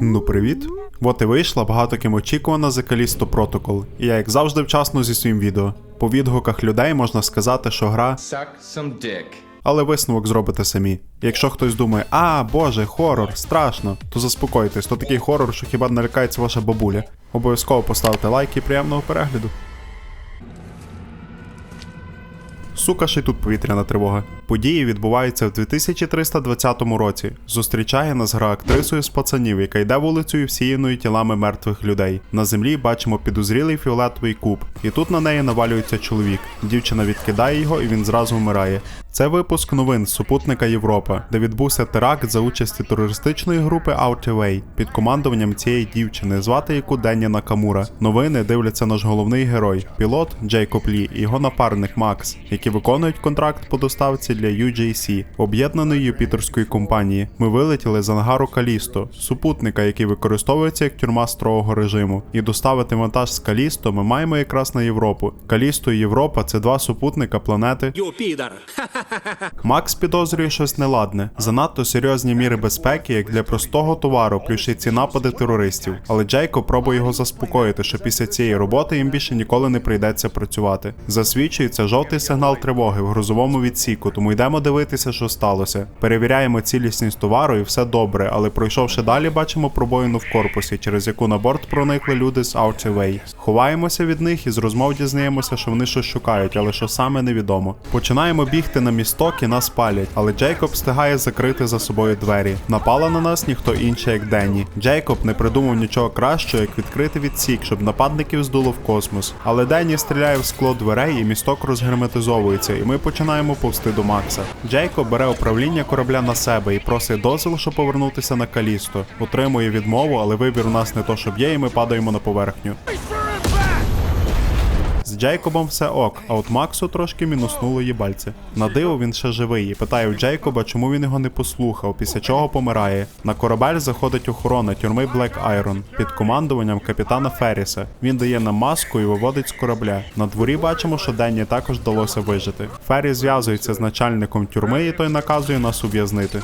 Ну, привіт. От і вийшла багато ким очікувана The Callisto Protocol, і я, як завжди, вчасно зі своїм відео. По відгуках людей можна сказати, що гра, Suck some dick. але висновок зробите самі. Якщо хтось думає, а боже, хорор, страшно, то заспокойтесь, то такий хорор, що хіба не лякається ваша бабуля. Обов'язково поставте лайк і приємного перегляду. Сука, ще тут повітряна тривога. Події відбуваються в 2320 році. Зустрічає нас гра актрисою з пацанів, яка йде вулицею всіяною тілами мертвих людей. На землі бачимо підозрілий фіолетовий куб, і тут на неї навалюється чоловік. Дівчина відкидає його, і він зразу вмирає. Це випуск новин супутника Європа, де відбувся теракт за участі терористичної групи Outway під командуванням цієї дівчини, звати яку Денні Накамура. Новини дивляться наш головний герой, пілот Джейкоб Лі і його напарник Макс, які виконують контракт по доставці для UJC, об'єднаної юпітерської компанії. Ми вилетіли з ангару Калісто, супутника, який використовується як тюрма строгого режиму. І доставити вантаж з Калісто ми маємо якраз на Європу. Калісто і Європа це два супутника планети. Юпітер. Макс підозрює щось неладне, занадто серйозні міри безпеки, як для простого товару, плюс ці напади терористів. Але Джейко пробує його заспокоїти, що після цієї роботи їм більше ніколи не прийдеться працювати. Засвідчується жовтий сигнал тривоги в грузовому відсіку, тому йдемо дивитися, що сталося. Перевіряємо цілісність товару і все добре, але пройшовши далі, бачимо пробоїну в корпусі, через яку на борт проникли люди з Outway. Ховаємося від них і з розмов дізнаємося, що вони щось шукають, але що саме невідомо. Починаємо бігти на місток і нас палять, але Джейкоб встигає закрити за собою двері. Напала на нас ніхто інший, як Денні. Джейкоб не придумав нічого кращого, як відкрити відсік, щоб нападників здуло в космос. Але Денні стріляє в скло дверей і місток розгерметизовується, і ми починаємо повсти до Макса. Джейкоб бере управління корабля на себе і просить дозвіл, щоб повернутися на Калісто. Отримує відмову, але вибір у нас не то, щоб є, і ми падаємо на поверхню. Джейкобом все ок, а от Максу трошки мінуснуло їбальце. На диво він ще живий і питає в Джейкоба, чому він його не послухав, після чого помирає. На корабель заходить охорона тюрми Black Iron під командуванням капітана Ферріса. Він дає нам маску і виводить з корабля. На дворі бачимо, що Денні також вдалося вижити. Феррі зв'язується з начальником тюрми, і той наказує нас ув'язнити.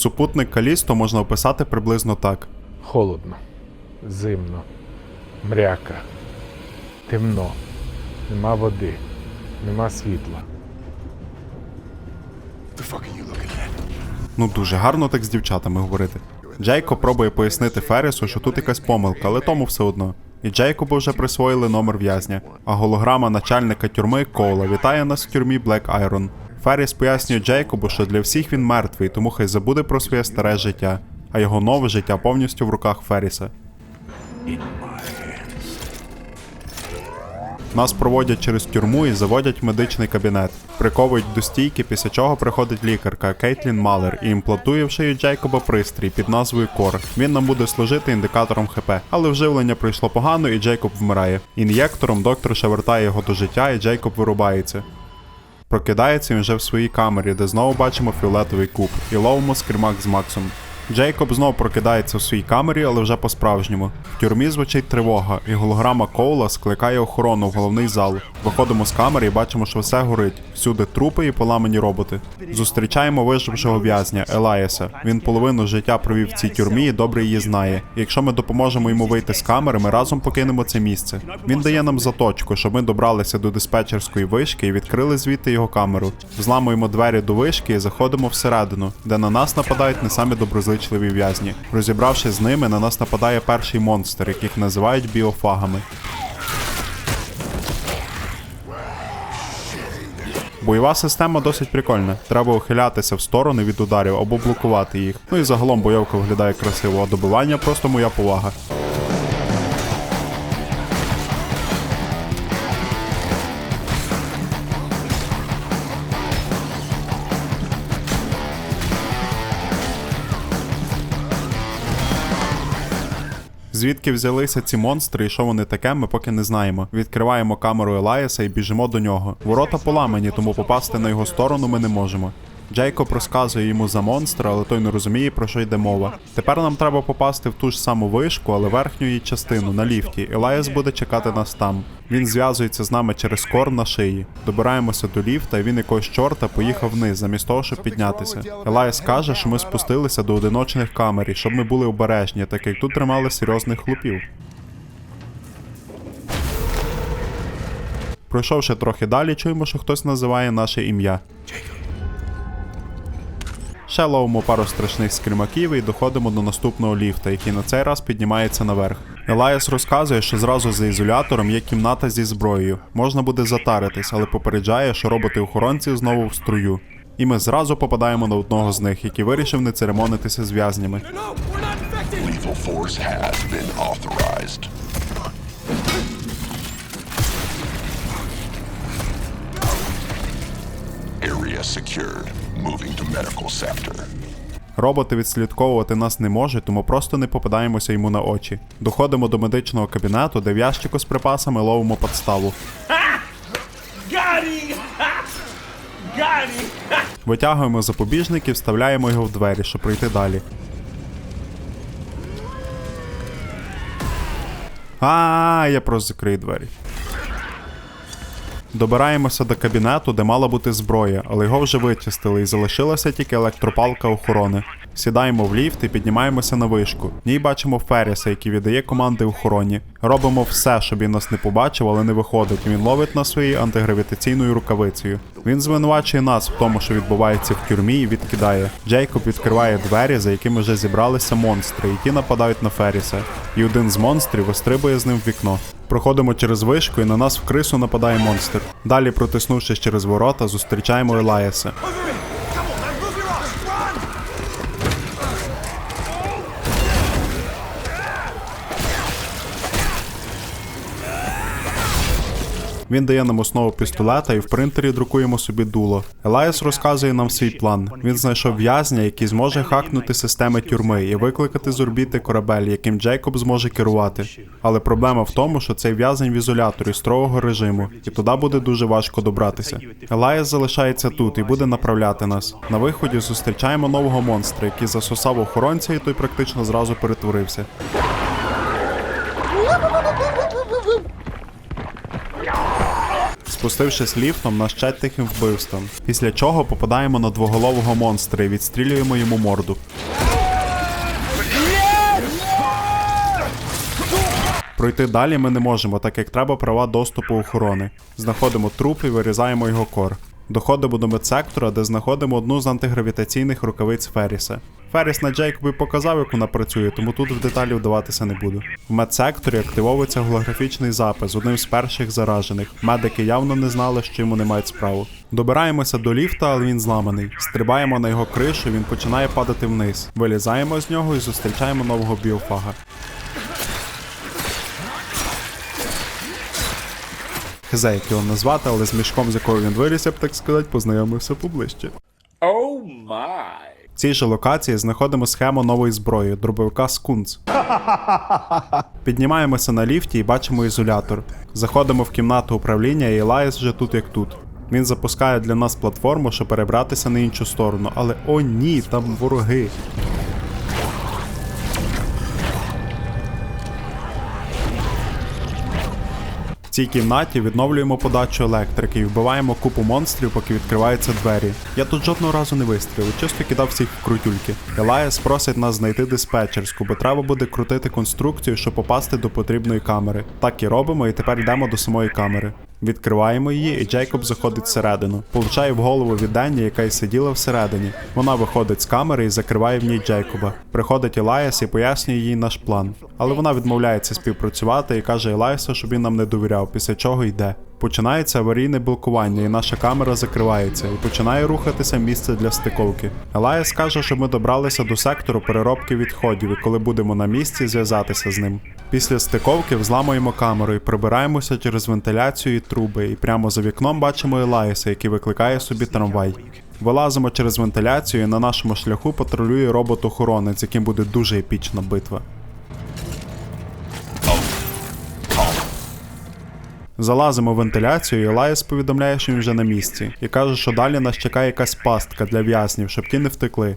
Супутник Калісто можна описати приблизно так. Холодно, зимно, мряка, темно, нема води, нема світла. The fuck are you looking at? Ну дуже гарно так з дівчатами говорити. Джейко пробує пояснити Феррісу, що тут якась помилка, але тому все одно. І Джейкобу вже присвоїли номер в'язня. А голограма начальника тюрми Коула вітає нас в тюрмі Black Iron. Ферріс пояснює Джейкобу, що для всіх він мертвий, тому хай забуде про своє старе життя, а його нове життя повністю в руках Ферріса. Нас проводять через тюрму і заводять в медичний кабінет. Приковують до стійки, після чого приходить лікарка Кейтлін Малер і імплантує в шию Джейкоба пристрій під назвою Кор. Він нам буде служити індикатором ХП, але вживлення пройшло погано, і Джейкоб вмирає. Ін'єктором доктор ще вертає його до життя, і Джейкоб вирубається. Прокидається він вже в своїй камері, де знову бачимо фіолетовий куб і ловимо скримак з Максом. Джейкоб знову прокидається в своїй камері, але вже по-справжньому. В тюрмі звучить тривога, і голограма Коула скликає охорону в головний зал. Виходимо з камери і бачимо, що все горить. Всюди трупи і поламані роботи. Зустрічаємо вижившого в'язня Елаєса. Він половину життя провів в цій тюрмі і добре її знає. Якщо ми допоможемо йому вийти з камери, ми разом покинемо це місце. Він дає нам заточку, щоб ми добралися до диспетчерської вишки і відкрили звідти його камеру. Зламуємо двері до вишки і заходимо всередину, де на нас нападають не самі доброзичливі в'язні. Розібравшись з ними, на нас нападає перший монстр, яких називають біофагами. Бойова система досить прикольна. Треба ухилятися в сторони від ударів або блокувати їх. Ну і загалом бойовка виглядає красиво, а добивання просто моя повага. Звідки взялися ці монстри і що вони таке, ми поки не знаємо. Відкриваємо камеру Елаяса і біжимо до нього. Ворота поламані, тому попасти на його сторону ми не можемо. Джейкоб розказує йому за монстра, але той не розуміє, про що йде мова. Тепер нам треба попасти в ту ж саму вишку, але верхню її частину на ліфті. Елайс буде чекати нас там. Він зв'язується з нами через кор на шиї. Добираємося до ліфта, і він якогось чорта поїхав вниз, замість того, щоб піднятися. Елайс каже, що ми спустилися до одиночних камер, і щоб ми були обережні, так як тут тримали серйозних хлопів. Пройшовши трохи далі, чуємо, що хтось називає наше ім'я. Ще ловимо пару страшних скримаків і доходимо до наступного ліфта, який на цей раз піднімається наверх. Елайс розказує, що зразу за ізолятором є кімната зі зброєю. Можна буде затаритись, але попереджає, що роботи-охоронці знову в струю. І ми зразу попадаємо на одного з них, який вирішив не церемонитися з в'язнями. Area secured. Moving to medical sector. Роботи відслідковувати нас не можуть, тому просто не попадаємося йому на очі. Доходимо до медичного кабінету, де в ящику з припасами ловимо подставу. Витягуємо запобіжник і вставляємо його в двері, щоб пройти далі. А, я просто закрию двері. Добираємося до кабінету, де мала бути зброя, але його вже вичистили і залишилася тільки електропалка охорони. Сідаємо в ліфт і піднімаємося на вишку. В ній бачимо Ферріса, який віддає команди охороні. Робимо все, щоб він нас не побачив, але не виходить. Він ловить нас своєю антигравітаційною рукавицею. Він звинувачує нас в тому, що відбувається в тюрмі, і відкидає. Джейкоб відкриває двері, за якими вже зібралися монстри, які нападають на Ферріса. І один з монстрів вистрибує з ним в вікно. Проходимо через вишку, і на нас в крису нападає монстр. Далі, протиснувшись через ворота, зустрічаємо Елаяса. Він дає нам основу пістолета і в принтері друкуємо собі дуло. Елайс розказує нам свій план. Він знайшов в'язня, який зможе хакнути системи тюрми і викликати з орбіти корабель, яким Джейкоб зможе керувати. Але проблема в тому, що цей в'язень в ізоляторі строгого режиму, і туди буде дуже важко добратися. Елайс залишається тут і буде направляти нас. На виході зустрічаємо нового монстра, який засосав охоронця, і той практично зразу перетворився. Спустившись ліфтом, на ще тихим вбивством. Після чого попадаємо на двоголового монстра і відстрілюємо йому морду. Пройти далі ми не можемо, так як треба права доступу охорони. Знаходимо труп і вирізаємо його кор. Доходимо до медсектора, де знаходимо одну з антигравітаційних рукавиць Ферріса. Ферріс на Джейкобі показав, як вона працює, тому тут в деталі вдаватися не буду. В медсекторі активовується голографічний запис одним з перших заражених. Медики явно не знали, що йому не мають справу. Добираємося до ліфта, але він зламаний. Стрибаємо на його кришу, він починає падати вниз. Вилізаємо з нього і зустрічаємо нового біофага. Хз, як його назвати, але з мішком, з якого він виріс, я б так сказати, познайомився поближче. Oh my! В цій же локації знаходимо схему нової зброї дробовика Скунц. Піднімаємося на ліфті і бачимо ізолятор. Заходимо в кімнату управління, і Елайс вже тут як тут. Він запускає для нас платформу, щоб перебратися на іншу сторону, але о ні, там вороги. В цій кімнаті відновлюємо подачу електрики і вбиваємо купу монстрів, поки відкриваються двері. Я тут жодного разу не вистрілив, чисто кидав всіх в крутюльки. Елаєс просить нас знайти диспетчерську, бо треба буде крутити конструкцію, щоб попасти до потрібної камери. Так і робимо, і тепер йдемо до самої камери. Відкриваємо її, і Джейкоб заходить всередину. Получає в голову від Денні, яка й сиділа всередині. Вона виходить з камери і закриває в ній Джейкоба. Приходить Елаяс і пояснює їй наш план. Але вона відмовляється співпрацювати і каже Елаясу, щоб він нам не довіряв, після чого йде. Починається аварійне блокування, і наша камера закривається, і починає рухатися місце для стиковки. Елайс каже, що ми добралися до сектору переробки відходів, і коли будемо на місці, зв'язатися з ним. Після стиковки взламуємо камеру і прибираємося через вентиляцію і труби, і прямо за вікном бачимо Елайса, який викликає собі трамвай. Вилазимо через вентиляцію, і на нашому шляху патрулює робот-охоронець, яким буде дуже епічна битва. Залазимо в вентиляцію, і Елайс повідомляє, що він вже на місці, і каже, що далі нас чекає якась пастка для в'язнів, щоб ті не втекли.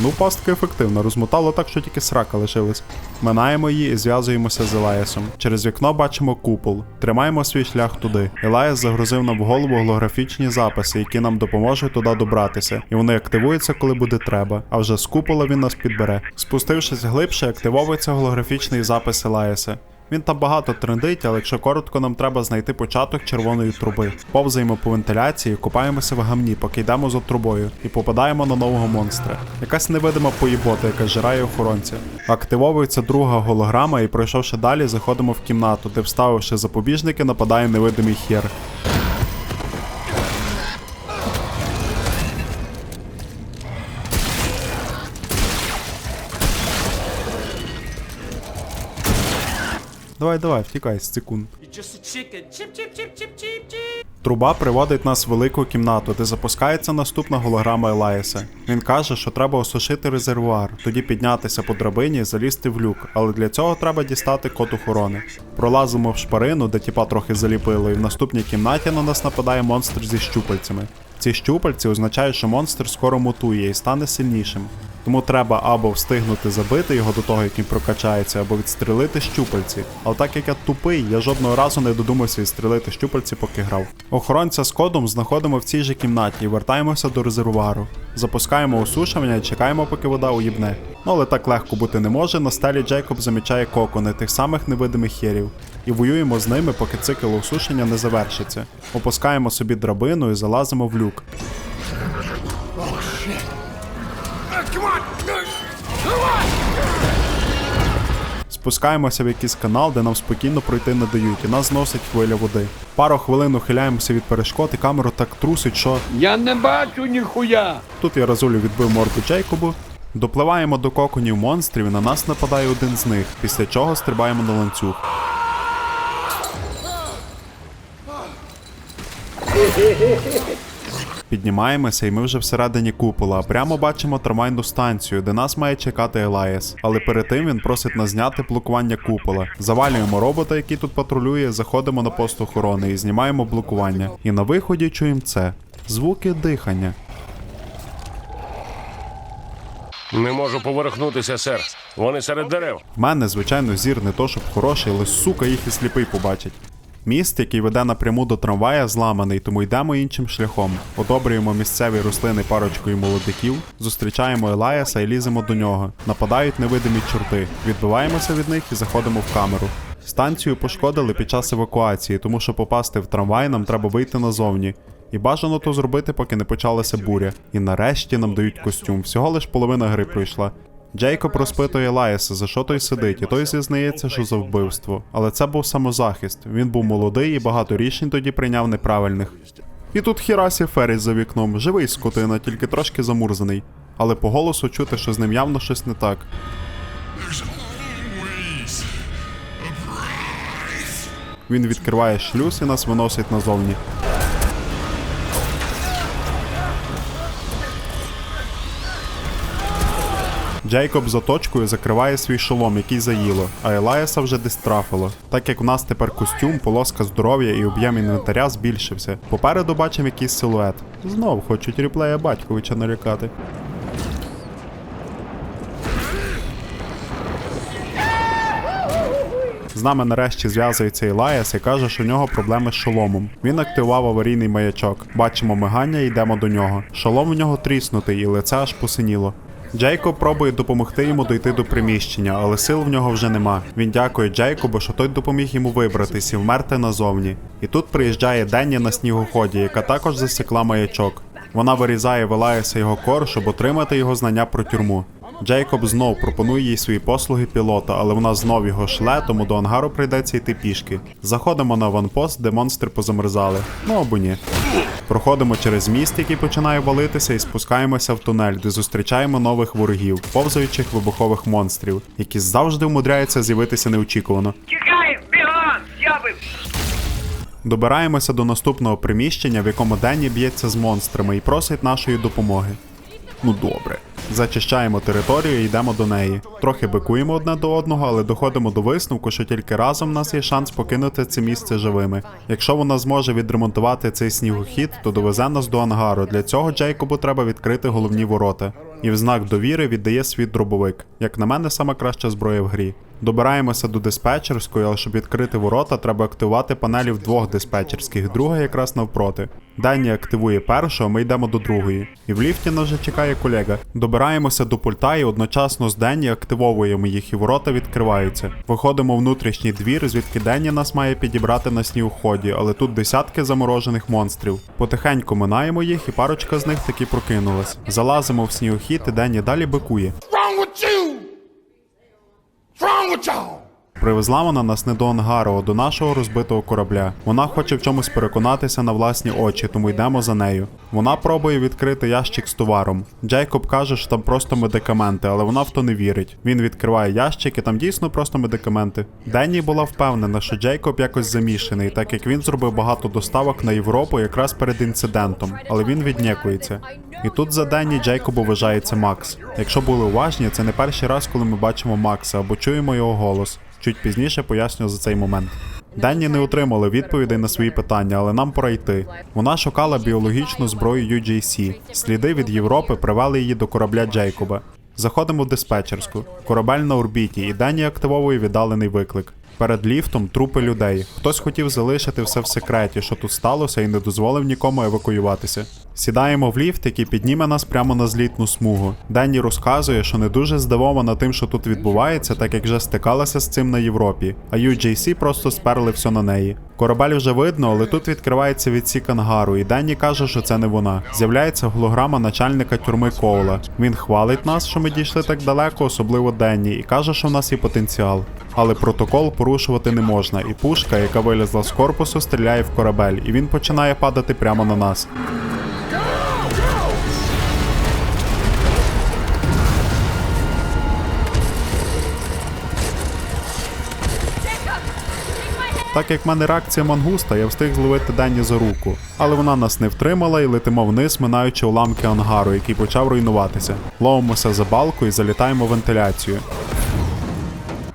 Ну, пастка ефективна, розмотало так, що тільки срака лишилась. Минаємо її і зв'язуємося з Елаєсом. Через вікно бачимо купол. Тримаємо свій шлях туди. Елаєс загрузив нам в голову голографічні записи, які нам допоможуть туди добратися, і вони активуються, коли буде треба. А вже з купола він нас підбере. Спустившись глибше, активовується голографічний запис Елаєса. Він там багато трендить, але якщо коротко, нам треба знайти початок червоної труби. Повзаємо по вентиляції, купаємося в гамні, поки йдемо за трубою, і попадаємо на нового монстра. Якась невидима поїбота, яка жирає охоронця. Активовується друга голограма, і пройшовши далі, заходимо в кімнату, де вставивши запобіжники, нападає невидимий хер. Давай, давай, втікай з chip. Труба приводить нас в велику кімнату, де запускається наступна голограма Елаєса. Він каже, що треба осушити резервуар, тоді піднятися по драбині і залізти в люк, але для цього треба дістати код охорони. Пролазимо в шпарину, де тіпа трохи заліпило, і в наступній кімнаті на нас нападає монстр зі щупальцями. Ці щупальці означають, що монстр скоро мутує і стане сильнішим. Тому треба або встигнути забити його до того, як він прокачається, або відстрелити щупальці. Але так як я тупий, я жодного разу не додумався відстрелити щупальці, поки грав. Охоронця з кодом знаходимо в цій же кімнаті і вертаємося до резервуару. Запускаємо осушування і чекаємо, поки вода уїбне. Ну але так легко бути не може. На стелі Джейкоб замічає кокони тих самих невидимих херів. І воюємо з ними, поки цикл осушення не завершиться. Опускаємо собі драбину і залазимо в люк. Спускаємося в якийсь канал, де нам спокійно пройти не дають, і нас зносить хвиля води. Пару хвилин ухиляємося від перешкод, і камеру так трусить, що Я не бачу ніхуя. тут я разулю відбив морду Джейкобу. Допливаємо до коконів монстрів, і на нас нападає один з них, після чого стрибаємо на ланцюг. Піднімаємося, і ми вже всередині купола. Прямо бачимо трамвайну станцію, де нас має чекати Елаєс. Але перед тим він просить нас зняти блокування купола. Завалюємо робота, який тут патрулює, заходимо на пост охорони і знімаємо блокування. І на виході чуємо це: звуки дихання. Не можу поверхнутися, сер. Вони серед дерев. В мене, звичайно, зір не то, щоб хороший, але сука їх і сліпий побачить. Міст, який веде напряму до трамвая, зламаний, тому йдемо іншим шляхом. Одобрюємо місцеві рослини парочкою молодиків, зустрічаємо Елаяса і ліземо до нього. Нападають невидимі чорти. Відбиваємося від них і заходимо в камеру. Станцію пошкодили під час евакуації, тому що попасти в трамвай нам треба вийти назовні. І бажано то зробити, поки не почалася буря. І нарешті нам дають костюм. Всього лиш половина гри пройшла. Джейкоб розпитує Лаєса, за що той сидить, і той зізнається, що за вбивство. Але це був самозахист. Він був молодий і багато рішень тоді прийняв неправильних. І тут Хірасі Ферріс за вікном, живий скотина, тільки трошки замурзаний. Але по голосу чути, що з ним явно щось не так. Він відкриває шлюз і нас виносить назовні. Джейкоб за точкою закриває свій шолом, який заїло, а Елаяса вже десь трафило. Так як в нас тепер костюм, полоска здоров'я і об'єм інвентаря збільшився. Попереду бачимо якийсь силует. Знов хочуть ріплея батьковича нарікати. З нами нарешті зв'язується Ілаяс і каже, що у нього проблеми з шоломом. Він активував аварійний маячок. Бачимо мигання і йдемо до нього. Шолом у нього тріснутий, і лице аж посиніло. Джейкоб пробує допомогти йому дойти до приміщення, але сил в нього вже нема. Він дякує Джейкобу, що той допоміг йому вибратись і вмерти назовні. І тут приїжджає Денні на снігоході, яка також засікла маячок. Вона вирізає Велаєса його кор, щоб отримати його знання про тюрму. Джейкоб знов пропонує їй свої послуги пілота, але вона знов його шле, тому до ангару прийдеться йти пішки. Заходимо на ванпост, де монстри позамерзали. Ну або ні. Проходимо через міст, який починає валитися, і спускаємося в тунель, де зустрічаємо нових ворогів, повзаючих вибухових монстрів, які завжди вмудряються з'явитися неочікувано. Тікай! Добираємося до наступного приміщення, в якому Денні б'ється з монстрами і просить нашої допомоги. Ну добре. Зачищаємо територію і йдемо до неї. Трохи бикуємо одне до одного, але доходимо до висновку, що тільки разом в нас є шанс покинути це місце живими. Якщо вона зможе відремонтувати цей снігохід, то довезе нас до ангару. Для цього Джейкобу треба відкрити головні ворота. І в знак довіри віддає свій дробовик. Як на мене, сама краща зброя в грі. Добираємося до диспетчерської, але щоб відкрити ворота, треба активувати панелі в двох диспетчерських, друга якраз навпроти. Дані активує першу, а ми йдемо до другої. І в ліфті нас вже чекає колега. Добираємося до пульта і одночасно з Денні активовуємо їх, і ворота відкриваються. Виходимо в внутрішній двір, звідки Денні нас має підібрати на снігоході, але тут десятки заморожених монстрів. Потихеньку минаємо їх, і парочка з них таки прокинулась. Залазимо в снігохід, і Денні далі бикує. wrong with you? Wrong with y'all? Привезла вона нас не до ангару, а до нашого розбитого корабля. Вона хоче в чомусь переконатися на власні очі, тому йдемо за нею. Вона пробує відкрити ящик з товаром. Джейкоб каже, що там просто медикаменти, але вона в то не вірить. Він відкриває ящик і там дійсно просто медикаменти. Денні була впевнена, що Джейкоб якось замішаний, так як він зробив багато доставок на Європу якраз перед інцидентом, але він віднікується. І тут за Денні Джейкобу вважається Макс. Якщо були уважні, це не перший раз, коли ми бачимо Макса або чуємо його голос. Чуть пізніше поясню за цей момент. Денні не отримали відповідей на свої питання, але нам пора йти. Вона шукала біологічну зброю UJC. Сліди від Європи привели її до корабля Джейкоба. Заходимо в диспетчерську. Корабель на орбіті, і Денні активовує віддалений виклик. Перед ліфтом трупи людей. Хтось хотів залишити все в секреті, що тут сталося, і не дозволив нікому евакуюватися. Сідаємо в ліфт, який підніме нас прямо на злітну смугу. Денні розказує, що не дуже здивована тим, що тут відбувається, так як вже стикалася з цим на Європі, а UJC просто сперли все на неї. Корабель вже видно, але тут відкривається відсік ангару, і Денні каже, що це не вона. З'являється голограма начальника тюрми Коула. Він хвалить нас, що ми дійшли так далеко, особливо Денні, і каже, що в нас є потенціал. Але протокол порушувати не можна, і пушка, яка вилізла з корпусу, стріляє в корабель, і він починає падати прямо на нас. Так як в мене реакція мангуста, я встиг зловити Денні за руку. Але вона нас не втримала і летимо вниз, минаючи уламки ангару, який почав руйнуватися. Ловимося за балку і залітаємо в вентиляцію.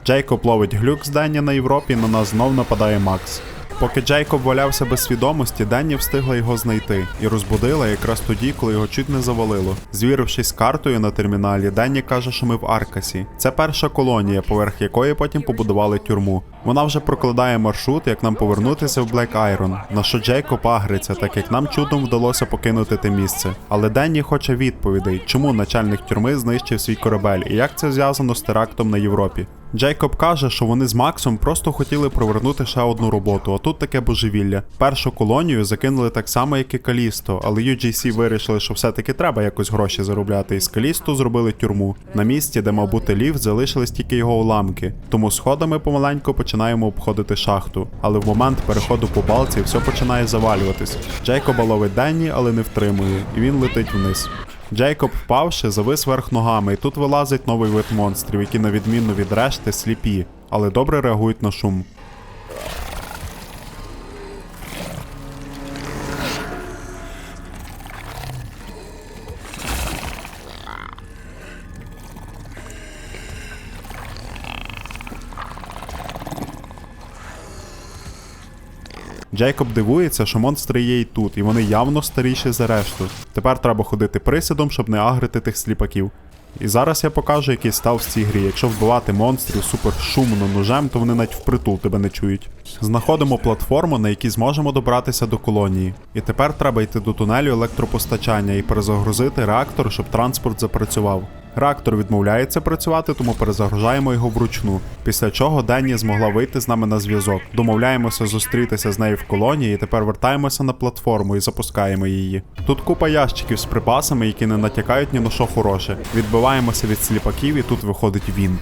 Джейкоб ловить глюк з Денні на Європі, і на нас знов нападає Макс. Поки Джейкоб валявся без свідомості, Денні встигла його знайти і розбудила якраз тоді, коли його чуть не завалило. Звірившись з картою на терміналі, Денні каже, що ми в Аркасі. Це перша колонія, поверх якої потім побудували тюрму. Вона вже прокладає маршрут, як нам повернутися в Блек Айрон, на що Джейкоб агриться, так як нам чудом вдалося покинути те місце. Але Денні хоче відповідей, чому начальник тюрми знищив свій корабель і як це зв'язано з терактом на Європі. Джейкоб каже, що вони з Максом просто хотіли провернути ще одну роботу, а тут таке божевілля. Першу колонію закинули так само, як і Калісто, але UGC вирішили, що все-таки треба якось гроші заробляти, і з Калісто зробили тюрму. На місці, де мав бути ліфт, залишились тільки його уламки. Тому сходами помаленьку починаємо обходити шахту. Але в момент переходу по балці все починає завалюватись. Джейкоба ловить Денні, але не втримує, і він летить вниз. Джейкоб, впавши, завис верх ногами, і тут вилазить новий вид монстрів, які, на відміну від решти, сліпі, але добре реагують на шум. Джейкоб дивується, що монстри є і тут, і вони явно старіші за решту. Тепер треба ходити присідом, щоб не агрити тих сліпаків. І зараз я покажу, який став в цій грі. Якщо вбивати монстрів супер шумно ножем, то вони навіть впритул тебе не чують. Знаходимо платформу, на якій зможемо добратися до колонії. І тепер треба йти до тунелю електропостачання і перезагрузити реактор, щоб транспорт запрацював. Реактор відмовляється працювати, тому перезагружаємо його вручну. Після чого Денні змогла вийти з нами на зв'язок. Домовляємося зустрітися з нею в колонії, і тепер вертаємося на платформу і запускаємо її. Тут купа ящиків з припасами, які не натякають ні на що хороше. Відбиваємося від сліпаків, і тут виходить він.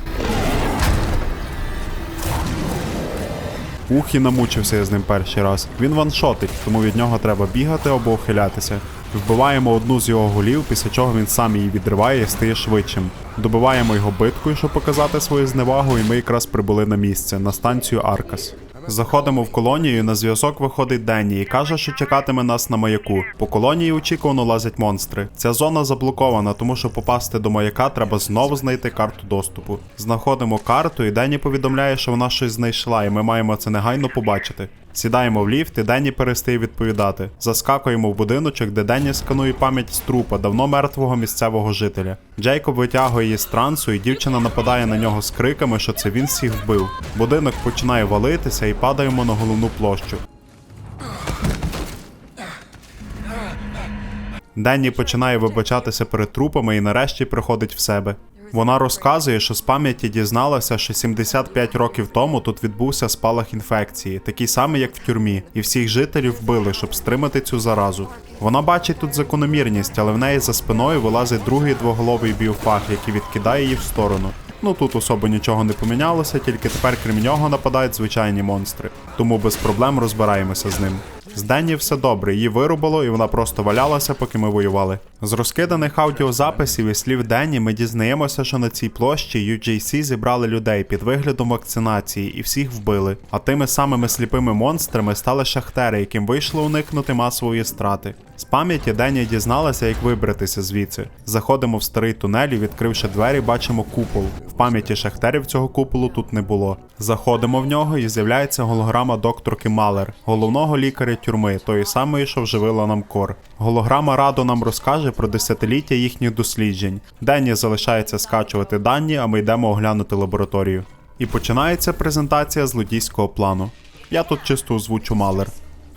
Ух, і намучився я з ним перший раз. Він ваншотить, тому від нього треба бігати або ухилятися. Вбиваємо одну з його голів, після чого він сам її відриває і стає швидшим. Добиваємо його биткою, щоб показати свою зневагу, і ми якраз прибули на місце на станцію Аркас. Заходимо в колонію. На зв'язок виходить Денні і каже, що чекатиме нас на маяку. По колонії очікувано лазять монстри. Ця зона заблокована, тому що попасти до маяка треба знову знайти карту доступу. Знаходимо карту, і Денні повідомляє, що вона щось знайшла, і ми маємо це негайно побачити. Сідаємо в ліфт, і Денні перестає відповідати. Заскакуємо в будиночок, де Денні сканує пам'ять з трупа давно мертвого місцевого жителя. Джейкоб витягує її з трансу, і дівчина нападає на нього з криками, що це він всіх вбив. Будинок починає валитися і падаємо на головну площу. Денні починає вибачатися перед трупами і нарешті приходить в себе. Вона розказує, що з пам'яті дізналася, що 75 років тому тут відбувся спалах інфекції, такий самий, як в тюрмі, і всіх жителів вбили, щоб стримати цю заразу. Вона бачить тут закономірність, але в неї за спиною вилазить другий двоголовий біофаг, який відкидає її в сторону. Ну тут особо нічого не помінялося, тільки тепер крім нього нападають звичайні монстри. Тому без проблем розбираємося з ним. З Денні все добре, її вирубало, і вона просто валялася, поки ми воювали. З розкиданих аудіозаписів і слів Денні ми дізнаємося, що на цій площі UJC зібрали людей під виглядом вакцинації і всіх вбили. А тими самими сліпими монстрами стали шахтери, яким вийшло уникнути масової страти. З пам'яті Денні дізналася, як вибратися звідси. Заходимо в старий тунель і, відкривши двері, бачимо купол. В пам'яті шахтерів цього куполу тут не було. Заходимо в нього і з'являється голограма докторки Малер, головного лікаря тюрми, тої самої, що вживила нам кор. Голограма радо нам розкаже про десятиліття їхніх досліджень. Денні залишається скачувати дані, а ми йдемо оглянути лабораторію. І починається презентація злодійського плану. Я тут чисто озвучу Малер.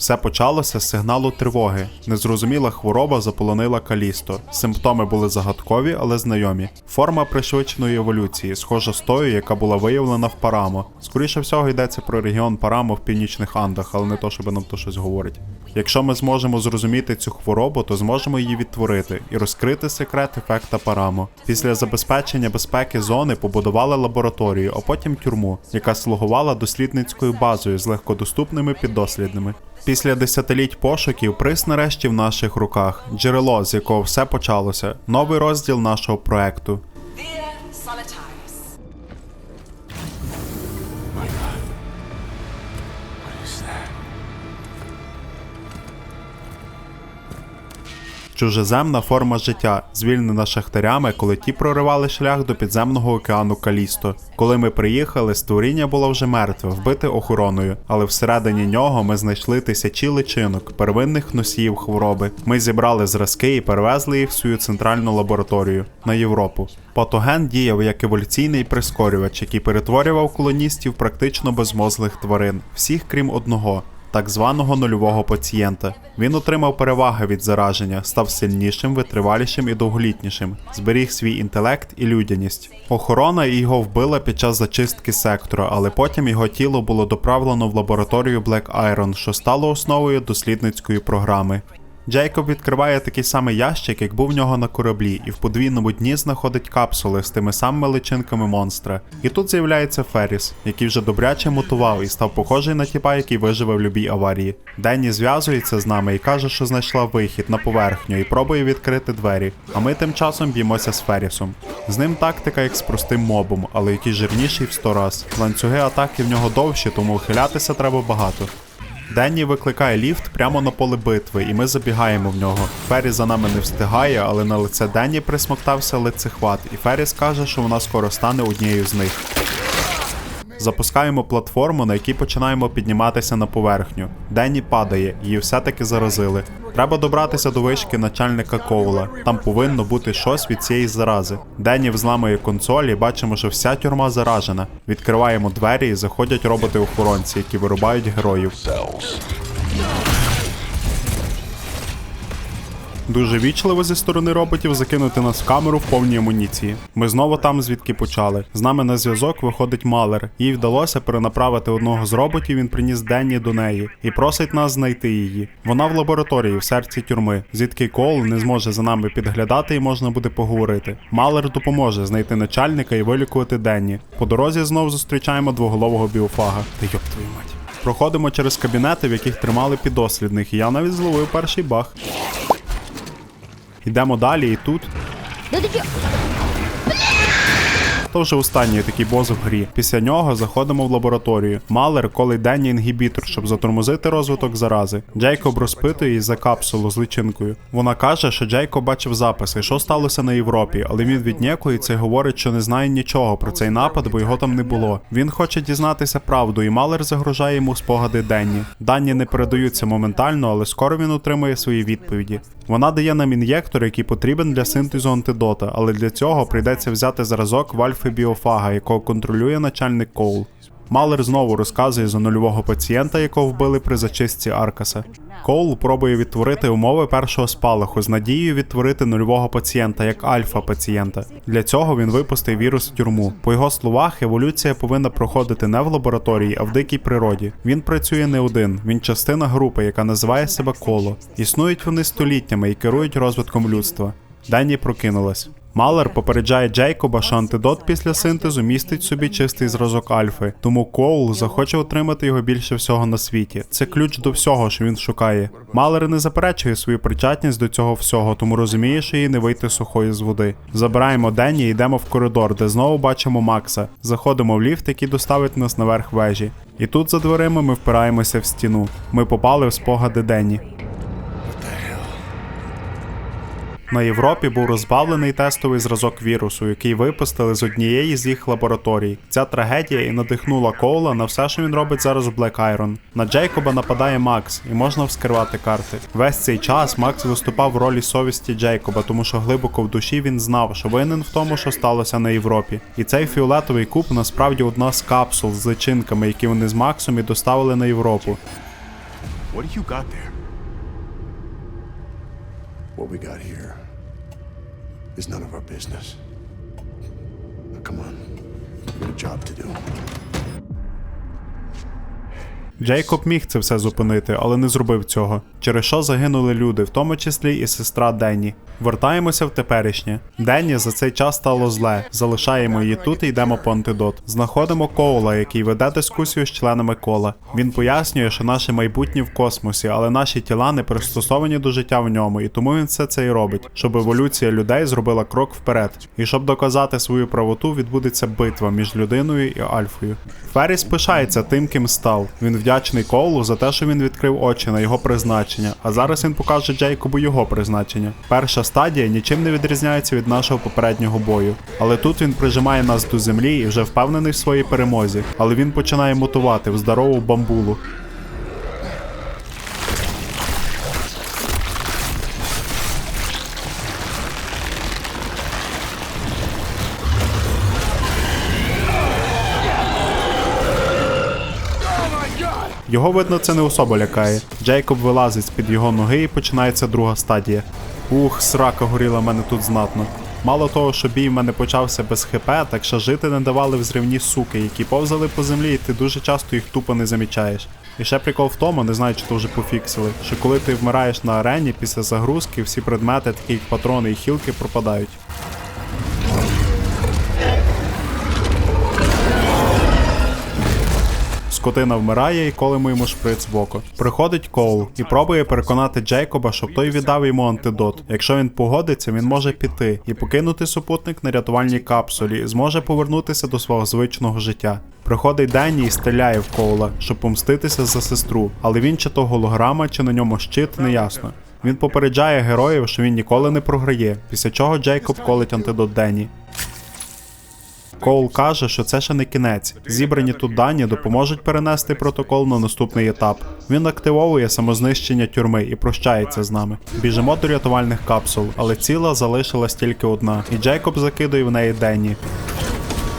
Все почалося з сигналу тривоги. Незрозуміла хвороба заполонила Калісто. Симптоми були загадкові, але знайомі. Форма пришвидшеної еволюції, схожа з тою, яка була виявлена в Парамо. Скоріше всього йдеться про регіон Парамо в північних Андах, але не то, щоб нам то щось говорить. Якщо ми зможемо зрозуміти цю хворобу, то зможемо її відтворити і розкрити секрет ефекта Парамо. Після забезпечення безпеки зони побудували лабораторію, а потім тюрму, яка слугувала дослідницькою базою з легкодоступними піддослідними. Після десятиліть пошуків приз нарешті в наших руках, джерело, з якого все почалося, новий розділ нашого проекту. Чужеземна форма життя, звільнена шахтарями, коли ті проривали шлях до підземного океану Калісто. Коли ми приїхали, створіння було вже мертве, вбите охороною, але всередині нього ми знайшли тисячі личинок, первинних носіїв хвороби. Ми зібрали зразки і перевезли їх в свою центральну лабораторію на Європу. Патоген діяв як еволюційний прискорювач, який перетворював колоністів практично безмозглих тварин, всіх крім одного так званого нульового пацієнта. Він отримав переваги від зараження, став сильнішим, витривалішим і довголітнішим, зберіг свій інтелект і людяність. Охорона його вбила під час зачистки сектора, але потім його тіло було доправлено в лабораторію Black Iron, що стало основою дослідницької програми. Джейкоб відкриває такий самий ящик, як був в нього на кораблі, і в подвійному дні знаходить капсули з тими самими личинками монстра. І тут з'являється Ферріс, який вже добряче мутував і став похожий на тіпа, який виживе в любій аварії. Денні зв'язується з нами і каже, що знайшла вихід на поверхню і пробує відкрити двері. А ми тим часом б'ємося з Феррісом. З ним тактика як з простим мобом, але який жирніший в 100 раз. Ланцюги атаки в нього довші, тому ухилятися треба багато. Денні викликає ліфт прямо на поле битви, і ми забігаємо в нього. Фері за нами не встигає, але на лице Денні присмоктався лицехват, і Фері скаже, що вона скоро стане однією з них. Запускаємо платформу, на якій починаємо підніматися на поверхню. Денні падає, її все-таки заразили. Треба добратися до вишки начальника Коула. Там повинно бути щось від цієї зарази. Денні взламує консоль і бачимо, що вся тюрма заражена. Відкриваємо двері і заходять роботи-охоронці, які вирубають героїв. Дуже вічливо зі сторони роботів закинути нас в камеру в повній амуніції. Ми знову там, звідки почали. З нами на зв'язок виходить Малер. Їй вдалося перенаправити одного з роботів. Він приніс Денні до неї і просить нас знайти її. Вона в лабораторії в серці тюрми, звідки Кол не зможе за нами підглядати і можна буде поговорити. Малер допоможе знайти начальника і вилікувати Денні. По дорозі знов зустрічаємо двоголового біофага. Та йоп твою мать. Проходимо через кабінети, в яких тримали підослідних, і я навіть зловив перший баг. Йдемо далі, і тут. То вже останній такий бос в грі. Після нього заходимо в лабораторію. Малер колить Денні інгібітор, щоб затормозити розвиток зарази. Джейкоб розпитує її за капсулу з личинкою. Вона каже, що Джейкоб бачив записи, що сталося на Європі, але він віднікується і говорить, що не знає нічого про цей напад, бо його там не було. Він хоче дізнатися правду, і Малер загрожає йому спогади Денні. Дані не передаються моментально, але скоро він отримує свої відповіді. Вона дає нам ін'єктор, який потрібен для синтезу антидота, але для цього прийдеться взяти зразок в альфи біофага, якого контролює начальник Коул. Малер знову розказує за нульового пацієнта, якого вбили при зачистці Аркаса. Коул пробує відтворити умови першого спалаху з надією відтворити нульового пацієнта як альфа-пацієнта. Для цього він випустив вірус в тюрму. По його словах, еволюція повинна проходити не в лабораторії, а в дикій природі. Він працює не один, він частина групи, яка називає себе коло. Існують вони століттями і керують розвитком людства. Денні прокинулась. Малер попереджає Джейкоба, що антидот після синтезу містить собі чистий зразок альфи, тому Коул захоче отримати його більше всього на світі. Це ключ до всього, що він шукає. Малер не заперечує свою причетність до цього всього, тому розуміє, що їй не вийти сухої з води. Забираємо Денні і йдемо в коридор, де знову бачимо Макса. Заходимо в ліфт, який доставить нас наверх вежі. І тут за дверима ми впираємося в стіну. Ми попали в спогади Денні. На Європі був розбавлений тестовий зразок вірусу, який випустили з однієї з їх лабораторій. Ця трагедія і надихнула Коула на все, що він робить зараз в Black Iron. На Джейкоба нападає Макс, і можна вскривати карти. Весь цей час Макс виступав в ролі совісті Джейкоба, тому що глибоко в душі він знав, що винен в тому, що сталося на Європі. І цей фіолетовий куб насправді одна з капсул з личинками, які вони з Максом і доставили на Європу. What you got there? What we got here is none of our business. Now, come on. We got a job to do. Джейкоб міг це все зупинити, але не зробив цього. Через що загинули люди, в тому числі і сестра Денні. Вертаємося в теперішнє. Денні за цей час стало зле. Залишаємо її тут і йдемо по антидот. Знаходимо Коула, який веде дискусію з членами кола. Він пояснює, що наше майбутнє в космосі, але наші тіла не пристосовані до життя в ньому, і тому він все це і робить, щоб еволюція людей зробила крок вперед. І щоб доказати свою правоту, відбудеться битва між людиною і Альфою. Ферріс пишається тим, ким став. Він вдячний Коулу за те, що він відкрив очі на його призначення, а зараз він покаже Джейкобу його призначення. Перша стадія нічим не відрізняється від нашого попереднього бою. Але тут він прижимає нас до землі і вже впевнений в своїй перемозі. Але він починає мутувати в здорову бамбулу. Його видно, це не особо лякає. Джейкоб вилазить з-під його ноги і починається друга стадія. Ух, срака горіла мене тут знатно. Мало того, що бій в мене почався без хп, так що жити не давали взривні суки, які повзали по землі, і ти дуже часто їх тупо не замічаєш. І ще прикол в тому, не знаю, чи то вже пофіксили, що коли ти вмираєш на арені після загрузки, всі предмети, такі як патрони і хілки, пропадають. Скотина вмирає і колимо йому шприц в око. Приходить Коул і пробує переконати Джейкоба, щоб той віддав йому антидот. Якщо він погодиться, він може піти і покинути супутник на рятувальній капсулі, і зможе повернутися до свого звичного життя. Приходить Денні і стріляє в Коула, щоб помститися за сестру, але він чи то голограма, чи на ньому щит, неясно. Він попереджає героїв, що він ніколи не програє, після чого Джейкоб колить антидот Денні. Коул каже, що це ще не кінець. Зібрані тут дані допоможуть перенести протокол на наступний етап. Він активовує самознищення тюрми і прощається з нами. Біжимо до рятувальних капсул, але ціла залишилась тільки одна, і Джейкоб закидує в неї Денні.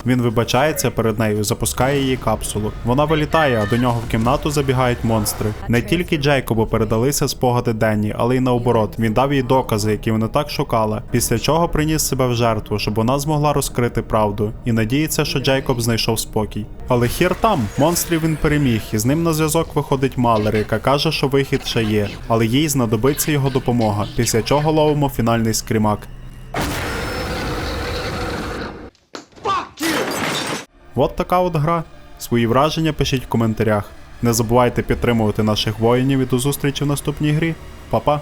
Він вибачається перед нею, запускає її капсулу. Вона вилітає, а до нього в кімнату забігають монстри. Не тільки Джейкобу передалися спогади Денні, але й наоборот. Він дав їй докази, які вона так шукала. Після чого приніс себе в жертву, щоб вона змогла розкрити правду. І надіється, що Джейкоб знайшов спокій. Але хір там монстрів він переміг, і з ним на зв'язок виходить Малер, яка каже, що вихід ще є, але їй знадобиться його допомога. Після чого ловимо фінальний скрімак. От така от гра. Свої враження пишіть в коментарях. Не забувайте підтримувати наших воїнів і до зустрічі в наступній грі. Па-па!